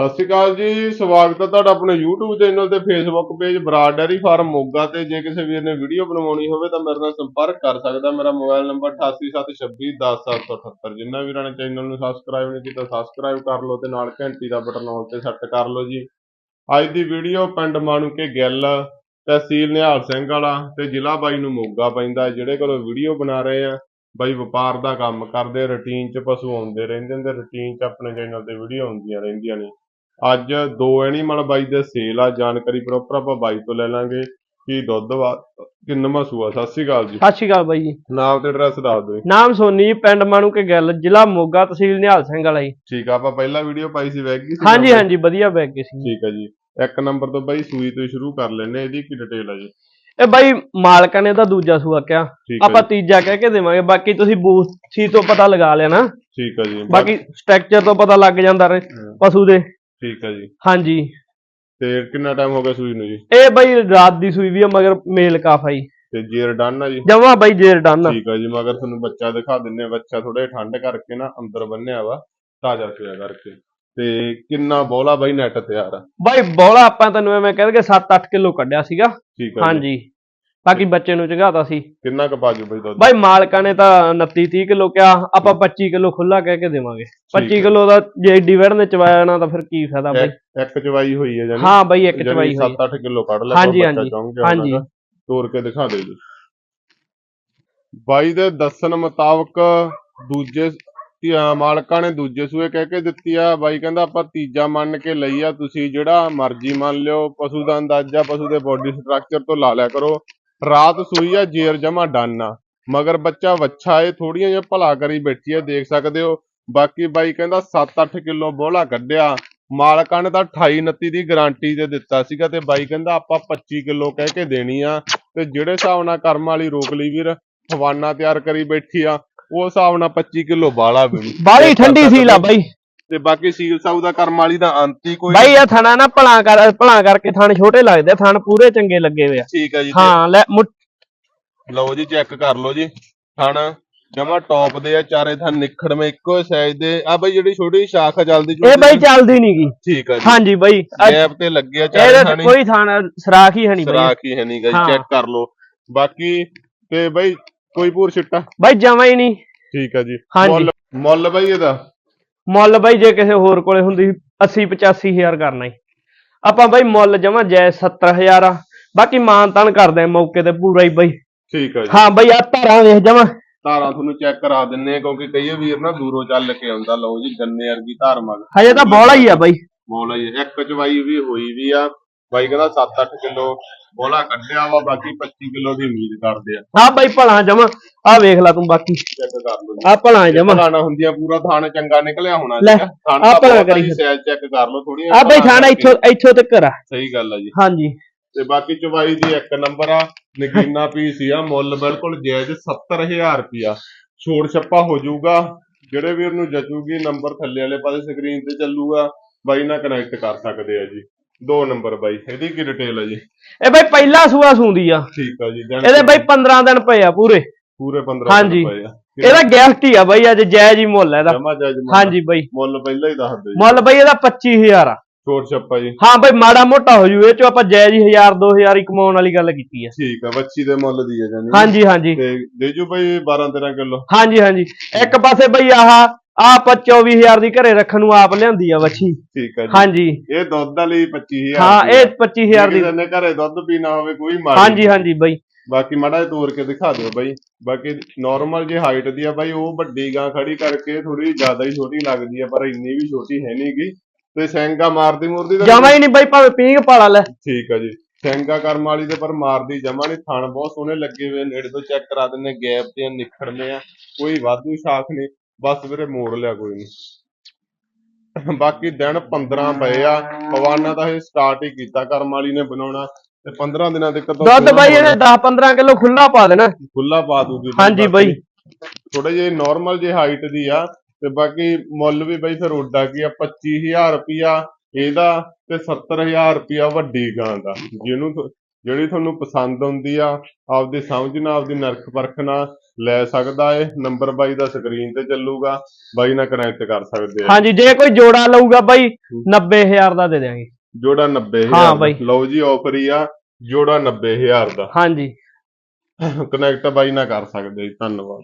ਸਤਿ ਸ਼੍ਰੀ ਅਕਾਲ ਜੀ, ਸਵਾਗਤ ਹੈ ਤੁਹਾਡਾ ਆਪਣੇ YouTube ਚੈਨਲ ਤੇ Facebook page Brar dairy farm Moga ਤੇ। ਜੇ ਕਿਸੇ ਵੀਰ ਨੇ ਵੀਡੀਓ ਬਣਵਾਉਣੀ ਹੋਵੇ ਤਾਂ ਮੇਰੇ ਨਾਲ ਸੰਪਰਕ ਕਰ ਸਕਦਾ ਮੇਰਾ ਮੋਬਾਈਲ ਨੰਬਰ 8876210778 ਜਿੰਨਾ ਵੀਰਾਂ ਨੇ ਚੈਨਲ ਨੂੰ ਸਬਸਕ੍ਰਾਈਬ ਨਹੀਂ ਕੀਤਾ ਸਬਸਕ੍ਰਾਈਬ ਕਰ ਲਓ ਤੇ ਨਾਲ ਘੰਟੀ ਦਾ ਬਟਨ ਆਲ ਤੇ ਸੈੱਟ ਕਰ ਲਓ ਜੀ। ਅੱਜ ਦੀ ਵੀਡੀਓ ਪਿੰਡ ਮਾਣੂਕੇ ਗਿੱਲ ਤਹਿਸੀਲ ਨਿਹਾਲ ਸਿੰਘ ਵਾਲਾ ਤੇ ਜ਼ਿਲ੍ਹਾ ਬਾਈ ਨੂੰ ਮੋਗਾ ਪੈਂਦਾ ਜਿਹੜੇ ਕੋਲੋਂ ਵੀਡੀਓ ਬਣਾ ਰਹੇ ਆ। ਬਾਈ ਵਪਾਰ ਦਾ ਕੰਮ ਕਰਦੇ ਰੁਟੀਨ 'ਚ ਪਸ਼ੂ ਆਉਂਦੇ ਰਹਿੰਦੇ ਨੇ ਰੁਟੀਨ 'ਚ ਆਪਣੇ ਚੈਨਲ ਤੇ ਵੀਡੀਓ ਆਉਂਦੀਆਂ ਰਹਿੰਦੀਆਂ ਨੇ। ਅੱਜ ਦੋ ਐਨੀਮਲ ਬਾਈ ਦੇ ਸੇਲ ਆ ਜਾਣਕਾਰੀ ਪ੍ਰੋਪਰ ਆਪਾਂ ਬਾਈ ਤੋਂ ਲੈ ਲਾਂਗੇ। ਕੀ ਦੁੱਧ ਵਾ ਕਿੰਨਵਾਂ ਸੂਆ ਸਤਿ ਸ਼੍ਰੀ ਅਕਾਲ ਜੀ। ਸਤਿ ਸ਼੍ਰੀ ਅਕਾਲ ਬਾਈ ਜੀ। ਨਾਮ ਤੇ ਐਡਰੈਸ ਦੱਸ ਦਿਓ। ਨਾਮ ਸੋਨੀ ਪਿੰਡ ਮਾਣੂ ਕੇ ਗੱਲ ਜ਼ਿਲ੍ਹਾ ਮੋਗਾ ਤਹਿਸੀਲ ਨਿਹਾਲ ਸਿੰਘ ਵਾਲਾ ਜੀ। ਠੀਕ ਆ ਆਪਾਂ ਪਹਿਲਾਂ ਵੀਡੀਓ ਪਾਈ ਸੀ ਵੈਗੀ ਸੀ ਹਾਂਜੀ ਹਾਂਜੀ ਵਧੀਆ ਬੈਗ ਸੀ। ਠੀਕ ਆ ਜੀ। ਇੱਕ ਨੰਬਰ ਤੋਂ ਬਾਈ ਸੂਈ ਤੋਂ ਸ਼ੁਰੂ ਕਰ ਲੈਨੇ ਇਹਦੀ ਕੀ ਡਿਟੇਲ ਆ ਜੀ? ਇਹ ਬਾਈ ਮਾਲਕਾਂ ਨੇ ਤਾਂ ਦੂਜਾ ਸੂਆ ਕਿਹਾ। ਆਪਾਂ ਤੀਜਾ ਕਹਿ ਕੇ ਦੇਵਾਂਗੇ ਬਾਕੀ ਤੁਸੀਂ ਬੂਥੀ ਤੋਂ ਪਤਾ ਲਗਾ ਲੈਣਾ। ਠੀਕ ਆ ਜੀ। ਬਾਕੀ ਸਟਰਕਚਰ ਤੋਂ ਪਤਾ ਲੱਗ ਜਾਂਦਾ ਪਸ਼ੂ ਦੇ। ਠੀਕ ਆ ਜੀ। ਹਾਂਜੀ। ਤੇ ਕਿੰਨਾ ਟਾਈਮ ਹੋ ਗਿਆ ਸੂਈ ਨੂੰ ਜੀ? ਇਹ ਬਾਈ ਰਾਤ ਦੀ ਸੂਈ ਵੀ ਆ ਮਗਰ ਮੇਲ ਕਾਫਾ ਜੀ ਤੇ ਜੇਰ ਡਨ ਆ ਜੀ? ਜਮਾ ਬਾਈ ਜੇਰ ਡਨ ਠੀਕ ਆ ਜੀ ਮਗਰ ਤੁਹਾਨੂੰ ਬੱਚਾ ਦਿਖਾ ਦਿੰਨੇ ਆ। ਬੱਚਾ ਥੋੜੇ ਠੰਡ ਕਰਕੇ ਨਾ ਅੰਦਰ ਬੰਨਿਆ ਵਾ ਤਾਜ਼ਾ ਪਿਆ ਕਰਕੇ। ਤੇ ਕਿੰਨਾ ਬੋਲਾ ਬਾਈ ਨੈਟ ਤਿਆਰ ਆ? ਬਾਈ ਬੋਲਾ ਆਪਾਂ ਤੈਨੂੰ ਐਵੇਂ ਕਹਿੰਦੇ 7-8 ਕਿਲੋ ਕੱਢਿਆ ਸੀਗਾ। ਠੀਕ ਆ ਹਾਂਜੀ। ਬਾਕੀ ਬੱਚੇ ਨੂੰ ਚੰਗਾਤਾ ਸੀ। ਕਿੰਨਾ ਕੁ ਬਾਜੂ ਬਾਈ ਦੁੱਧ? ਬਾਈ ਮਾਲਕਾਂ ਨੇ ਤਾਂ 29 30 ਕਿਲੋ ਕਿਹਾ ਆਪਾਂ 25 ਕਿਲੋ ਖੁੱਲਾ ਕਹਿ ਕੇ ਦੇਵਾਂਗੇ। 25 ਹੈ। ਕਿਲੋ ਦਾ ਜੇ ਡਿਵੈਡ ਨੇ ਚਵਾਇਆ ਨਾ ਤਾਂ ਫਿਰ ਕੀ ਫਾਇਦਾ ਬਾਈ? ਇੱਕ- ਚਵਾਈ ਹੋਈ ਹੈ ਜਾਨੀ ਹਾਂ ਬਾਈ ਇੱਕ ਚਵਾਈ ਹੋਈ 7-8 ਕਿਲੋ ਕੱਢ ਲੈ ਹਾਂਜੀ, ਹਾਂਜੀ, ਹਾਂਜੀ। ਤੋੜ ਕੇ ਦਿਖਾ ਦਿਓ ਜੀ। ਬਾਈ ਦੇ ਦੱਸਣ ਮੁਤਾਬਕ ਦੂਜੇ ਧੀਆਂ ਮਾਲਕਾਂ ਨੇ ਦੂਜੇ ਸੂਏ ਕਹਿ ਕੇ ਦਿੱਤੀ ਆ। ਬਾਈ ਕਹਿੰਦਾ ਆਪਾਂ ਤੀਜਾ ਮੰਨ ਕੇ ਲਈ ਆ। ਤੁਸੀਂ ਜਿਹੜਾ ਮਰਜ਼ੀ ਮੰਨ ਲਿਓ ਪਸ਼ੂ ਦਾ ਅੰਦਾਜ਼ਾ ਪਸ਼ੂ ਦੇ ਬੋਡੀ ਸਟਰਕਚਰ ਤੋਂ ਲਾ ਲਿਆ ਕਰੋ। ਰਾਤ ਸੂਈ ਆ ਜੇਰ ਜਮਾ ਡਨ ਮਗਰ ਬੱਚਾ ਵੱਛਾ ਏ ਥੋੜੀਆਂ ਜਿਹਾ ਭਲਾ ਕਰੀ ਬੈਠੀ ਆ ਦੇਖ ਸਕਦੇ ਹੋ। ਬਾਕੀ ਬਾਈ ਕਹਿੰਦਾ 7-8 ਕਿਲੋ ਬੋਲਾ ਕੱਢਿਆ। ਮਾਲਕਾਂ ਨੇ ਤਾਂ 28 29 ਦੀ ਗਾਰੰਟੀ ਤੇ ਦਿੱਤਾ ਸੀਗਾ ਤੇ ਬਾਈ ਕਹਿੰਦਾ ਆਪਾਂ 25 ਕਿਲੋ ਕਹਿ ਕੇ ਦੇਣੀ ਆ। ਤੇ ਜਿਹੜੇ ਹਿਸਾਬ ਨਾਲ ਕਰਮ ਵਾਲੀ ਰੋਕ ਲਈ ਵੀਰ ਹਵਾਨਾ ਤਿਆਰ ਕਰੀ ਬੈਠੀ ਆ ਉਹ ਹਿਸਾਬ ਨਾਲ 25 ਕਿਲੋ ਬਾਲਾ ਵੀ ਬਾਲੀ ਠੰਡੀ ਸੀ ਲਾ ਬਾਈ। ਤੇ ਬਾਕੀ ਸੀਲ ਸਾਊ ਦਾ ਕਰਮ ਵਾਲੀ ਦਾ ਅੰਤ ਹੀ ਕੋਈ ਬਾਈ ਇਹ ਥਣਾ ਨਾ ਭਲਾ ਕਰ ਭਲਾ ਕਰਕੇ ਥਣ ਛੋਟੇ ਲੱਗਦੇ ਥਣ ਪੂਰੇ ਚੰਗੇ ਲੱਗੇ ਹੋਏ ਆ। ਠੀਕ ਆ ਜੀ ਹਾਂ ਲੈ ਲਓ ਜੀ ਚੈੱਕ ਕਰ ਲਓ ਜੀ। ਥਣ ਜਮਾ ਟੌਪ ਦੇ ਆ ਚਾਰੇ ਥਣ ਨਿਖੜਵੇਂ ਇੱਕੋ ਸਾਈਜ਼ ਦੇ। ਆ ਬਈ ਜਿਹੜੀ ਛੋਟੀ ਸ਼ਾਖ ਆ ਜਲਦੀ ਇਹ ਬਾਈ ਚੱਲਦੀ ਨੀ ਗੀ। ਠੀਕ ਆ ਜੀ। ਹਾਂਜੀ ਬਾਈ ਅੱਜ ਗੈਪ ਤੇ ਲੱਗੇ ਆ ਚਾਰੇ ਇਹਦੇ ਥਾਣੀ। ਕੋਈ ਥਣ ਸਰਾਖ ਹੀ ਹੈ ਨਹੀਂ ਬਾਈ। ਸਰਾਖ ਹੀ ਹੈ ਨਹੀਂ ਗਾ ਹਾਂ। ਚੈੱਕ ਕਰ ਲਓ। ਬਾਕੀ ਤੇ ਬਈ ਕੋਈ ਪੂਰ ਛਿੱਟਾ? ਬਾਈ ਜਮਾ ਹੀ ਨਹੀਂ ਠੀਕ ਆ ਜੀ। ਹਾਂਜੀ। ਮੁੱਲ ਮੁੱਲ ਬਈ ਇਹਦਾ? ਮੁੱਲ ਬਾਈ ਜੇ ਕਿਸੇ ਹੋਰ ਕੋਲੇ ਹੁੰਦੀ 80 85 ਹਜ਼ਾਰ ਕਰਨਾ ਹੀ ਆਪਾਂ ਬਾਈ ਮੁੱਲ ਜਮਾ ਜੈ 70000 ਆ। ਬਾਕੀ ਮਾਨ ਤਾਨ ਕਰਦੇ ਆ ਮੌਕੇ ਤੇ ਪੂਰਾ ਹੀ ਬਾਈ। ਠੀਕ ਆ ਜੀ। ਹਾਂ ਬਾਈ ਆ ਧਾਰਾਂ ਵੇਖ ਜਮਾ। ਧਾਰਾਂ ਤੁਹਾਨੂੰ ਚੈੱਕ ਕਰਾ ਦਿੰਨੇ ਆ ਕਿਉਂਕਿ ਕਈ ਵੀਰ ਨਾ ਦੂਰੋਂ ਚੱਲ ਕੇ ਆਉਂਦਾ ਲਓ ਜੀ ਗੰਨੇ ਵਰਗੀ ਧਾਰ ਮਗ ਹਜੇ ਤਾਂ ਬੋਲਾ ਹੀ ਆ ਬਾਈ। ਬੋਲਾ ਜੀ ਇੱਕ ਚਵਾਈ ਵੀ ਹੋਈ ਵੀ ਆ। ਬਾਈ ਕਹਿੰਦਾ 7-8 ਕਿਲੋ ਬੋਲਾ ਕੱਢਿਆ ਵਾ ਬਾਕੀ 25 ਕਿਲੋ ਦੀ ਉਮੀਦ ਕਰਦੇ ਆ। ਆ ਬਾਈ ਭਲਾ ਜਮਾ। ਆ ਵੇਖ ਲੈ ਤੂੰ ਬਾਕੀ। ਚੈੱਕ ਕਰ ਲਓ ਜੀ। ਆ ਭਲਾ ਜਮਾ। ਥਾਣਾ ਹੁੰਦੀਆਂ ਪੂਰਾ ਥਾਣ ਚੰਗਾ ਨਿਕਲਿਆ ਹੋਣਾ ਲੈ, ਸੀਗਾ। ਥਾਣ ਆਹ ਦਾ ਭਲਾ ਕਰੀ ਸਾਈਜ਼ ਚੈੱਕ ਕਰ ਲਓ ਥੋੜੀ ਆ ਬਾਈ ਥਾਣਾ ਇੱਥੋਂ ਇੱਥੋਂ ਤੱਕ ਆ ਸਹੀ ਗੱਲ ਆ ਜੀ। ਹਾਂਜੀ। ਤੇ ਬਾਕੀ ਚਵਾਈ ਦੀ ਇੱਕ ਨੰਬਰ ਆ ਨਗੀਨਾ ਪੀਸ ਆ ਮੁੱਲ ਬਿਲਕੁਲ ਜਾਇਜ਼ 70000 ਰੁਪਿਆ ਛੋੜ ਛੱਪਾ ਹੋ ਜਾਊਗਾ ਜਿਹੜੇ ਵੀਰ ਨੂੰ ਜਚੂਗੀ ਨੰਬਰ ਥੱਲੇ ਵਾਲੇ ਪਾਸੇ ਸਕਰੀਨ ਤੇ ਚੱਲੂਗਾ ਬਾਈ ਨਾਲ ਕਨੈਕਟ ਕਰ ਸਕਦੇ ਆ ਜੀ। ਦੋ ਨੰਬਰ ਬਾਈ ਇਹਦੀ ਕੀ ਡਿਟੇਲ ਆ ਜੀ? ਇਹ ਬਾਈ ਪਹਿਲਾ ਸੂਆ ਸੂੰਦੀ ਆ। ਠੀਕ ਆ ਜੀ ਇਹਦੇ ਬਾਈ 15 ਦਿਨ ਪਏ ਆ ਪੂਰੇ। ਪੂਰੇ 15 ਹਾਂਜੀ। ਆ। ਇਹਦਾ ਗਿਫਟ ਹੀ ਆ ਬਾਈ ਅੱਜ ਜਾਇਜ਼ ਹੀ ਮੁੱਲ ਹੈ ਇਹਦਾ। ਜਾਇਜ਼। ਹਾਂਜੀ ਬਾਈ। ਮੁੱਲ ਪਹਿਲਾਂ ਹੀ ਦੱਸ ਜੀ। ਮੁੱਲ ਬਾਈ ਇਹਦਾ 25000 ਆ। ਛੋੜ ਛੱਪਾ ਜੀ। ਹਾਂ ਬਾਈ ਮਾੜਾ ਮੋਟਾ ਹੋ ਜੂ ਇਹ ਚੋਂ ਆਪਾਂ ਜਾਇਜ਼ ਹੀ 1000 2000 ਹੀ ਕਮਾਉਣ ਵਾਲੀ ਗੱਲ ਕੀਤੀ ਆ। ਠੀਕ ਆ ਬੱਚੀ ਦੇ ਮੁੱਲ ਦੀ ਹੈ ਜਾਨੀ ਹਾਂਜੀ ਹਾਂਜੀ। ਤੇ ਦੇਜੂ ਬਾਈ 12 13 ਕਿਲੋ। ਹਾਂਜੀ ਹਾਂਜੀ। ਇੱਕ ਪਾਸੇ ਬਈ ਆਹ ਆ ਆਪਾਂ 24000 ਦੀ ਘਰੇ ਰੱਖਣ ਨੂੰ ਆਪ ਲਿਆਂਦੀ ਆ ਵੱਛੀ। ਠੀਕ ਜੀ। ਹਾਂਜੀ। ਇਹ ਦੁੱਧ ਵਾਲੀ 25000 ਹਾਂ ਇਹ 25000 ਦੀ। ਜਿਹਨੇ ਘਰੇ ਦੁੱਧ ਪੀਣਾ ਹੋਵੇ ਕੋਈ ਮਾਰੀ ਹਾਂਜੀ ਹਾਂਜੀ ਬਈ। ਬਾਕੀ ਮਾੜਾ ਤੋੜ ਕੇ ਦਿਖਾ ਦਿਓ ਬਾਈ। ਬਾਕੀ ਨਾਰਮਲ ਜੇ ਹਾਈਟ ਦੀ ਆ ਬਾਈ ਉਹ ਵੱਡੀ ਗਾਂ ਖੜੀ ਕਰਕੇ ਥੋੜੀ ਜ਼ਿਆਦਾ ਹੀ ਛੋਟੀ ਲੱਗਦੀ ਆ ਪਰ ਇੰਨੀ ਵੀ ਛੋਟੀ ਹੈ ਨਹੀਂਗੀ ਤੇ ਸੈਂਗਾ ਮਾਰਦੀ ਮੁਰਦੀ ਤਾਂ ਜਮਾ ਹੀ ਨਹੀਂ ਬਈ ਭਾਵੇਂ ਪੀਂਗ ਪਾਲਾ ਲੈ। ਠੀਕ ਆ ਜੀ। ਸੈਂਗਾ ਕਰਮ ਵਾਲੀ ਤੇ ਪਰ ਮਾਰਦੀ ਜਮਾ ਨਹੀਂ। ਥਣ ਬਹੁਤ ਸੋਹਣੇ ਲੱਗੇ ਹੋਏ ਨੇੜੇ ਤੋਂ ਚੈੱਕ ਕਰਾ ਦਿੰਨੇ ਗੈਪ ਤੇ ਨਿਖੜਨੇ ਆ ਕੋਈ ਵਾਧੂ ਸ਼ਾਖ ਨਹੀਂ। ਬਸ ਵੀਰੇ ਮੋੜ ਲਿਆ ਕੋਈ ਨਹੀਂ ਬਾਕੀ ਦਿਨ 15 ਪਏ ਆ। ਹਵਾਨਾ ਤਾਂ ਇਹ ਸਟਾਰਟ ਹੀ ਕੀਤਾ ਕਰਮ ਵਾਲੀ ਨੇ ਬਣਾਉਣਾ। ਤੇ 15 ਦਿਨਾਂ ਤੱਕ ਤਾਂ ਦੁੱਧ ਬਾਈ ਇਹਨੇ 10 15 ਕਿਲੋ ਖੁੱਲਾ ਪਾ ਦੇਣਾ। ਖੁੱਲਾ ਪਾ ਦੂਗੀ ਹਾਂਜੀ ਬਾਈ। ਥੋੜੇ ਜਿਹੇ ਨਾਰਮਲ ਜੇ ਹਾਈਟ ਦੀ ਆ। ਤੇ ਬਾਕੀ ਮੁੱਲ ਵੀ ਬਾਈ ਫਿਰ ਉੱਡਾ ਕੀ ਆ 25000 ਰੁਪਿਆ ਇਹਦਾ ਤੇ 70000 ਰੁਪਿਆ ਵੱਡੀ ਗਾਂ ਦਾ। ਜਿਹਨੂੰ ਜਿਹੜੀ ਤੁਹਾਨੂੰ ਪਸੰਦ ਆਉਂਦੀ ਆ ਆਪਦੀ ਸਮਝ ਨਾਲ ਆਪਦੀ ਨਰਖ ਪਰਖ ਨਾਲ ਲੈ ਸਕਦਾ ਏ ਨੰਬਰ ਬਾਈ ਦਾ ਸਕਰੀਨ ਤੇ ਚੱਲੂਗਾ ਬਾਈ ਨਾਲ ਕਨੈਕਟ ਕਰ ਸਕਦੇ ਆ। ਹਾਂਜੀ ਜੇ ਕੋਈ ਜੋੜਾ ਲਊਗਾ ਬਾਈ 90000 ਦਾ ਦੇ ਦਿਆਂਗੇ। ਜੋੜਾ 90000 ਹਾਂ ਦਾ। ਬਾਈ। ਲਓ ਜੀ ਆਫਰ ਹੀ ਆ ਜੋੜਾ 90000 ਦਾ। ਹਾਂਜੀ। ਕਨੈਕਟ ਬਾਈ ਨਾਲ ਕਰ ਸਕਦੇ ਜੀ ਧੰਨਵਾਦ।